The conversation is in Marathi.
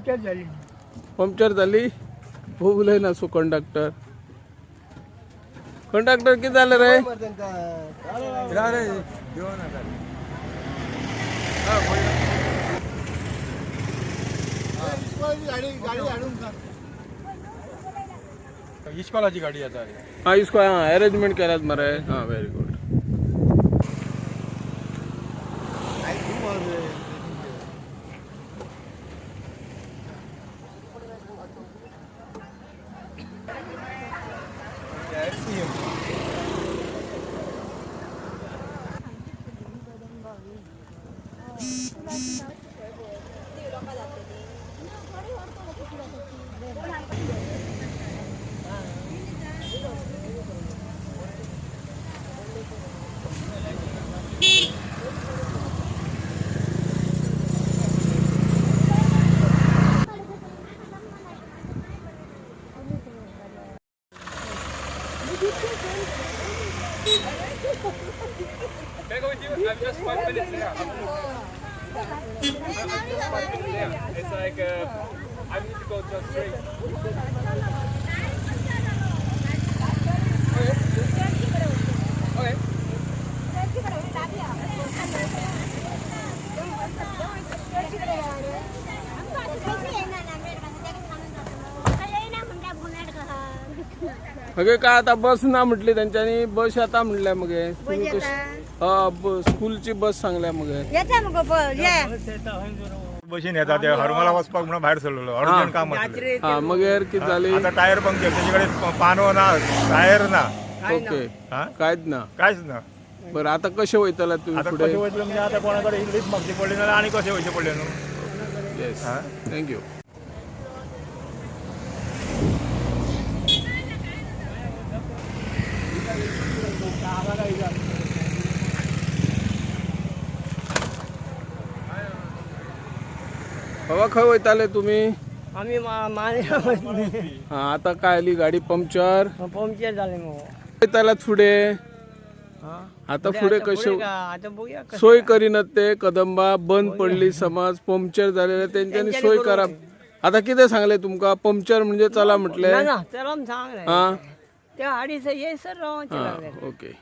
पंक्चर झाली. पंक्चर झाली? भोगले ना सो कंडक्टर कंडक्टर किती झालं रे? इस्कॉलाची गाडी आता. हा इसको हा अरेंजमेंट केल्यात मरे. हा very good 있어요. 안 예쁘지, 이거 뭔가. 어, 플라스 Can I go with you? I'm just five minutes It's like, uh, I need to go to a. मगे काय आता बस ना म्हटली त्यांच्यानी. बस मगे तुम्ही येता? कशी हा ब- स्कूलची बस सांगल्या मगे येता मग प- ये. बशीन येतात ते. हरमला वचपाक म्हणून भायर सरलेलो अर्जंट काम. हा मग यार किती झाली? आता टायर पंक्चर त्याच्याकडे प- पानो ना टायर ना. ओके. हा? कायच ना. कांयच ना. बरं आता कसे वयतला तुम्ही आता पुढे? कशें वयतले म्हणजे आता कोणाकडे इंग्लीश मागची पडली ना आनी कशें वयचे पडले न्हू येस हा? थँक्यू बाबा खंय वयताले तुम्ही? आम्ही मा- माने हा आता काय आली गाडी पंक्चर? पंक्चर झाले मग. वयतालात फुडे हा. आता पुढे कसे का? आता बघूया कसं. सोय करीनात ते कदंबा बंद पडली समाज पंक्चर झालेले त्यांच्यानी सोय करा. आता किती सांगले तुमका? पंक्चर म्हणजे चला म्हटले. ना ना सांग. हा? त्या अडीच ये सर ओके.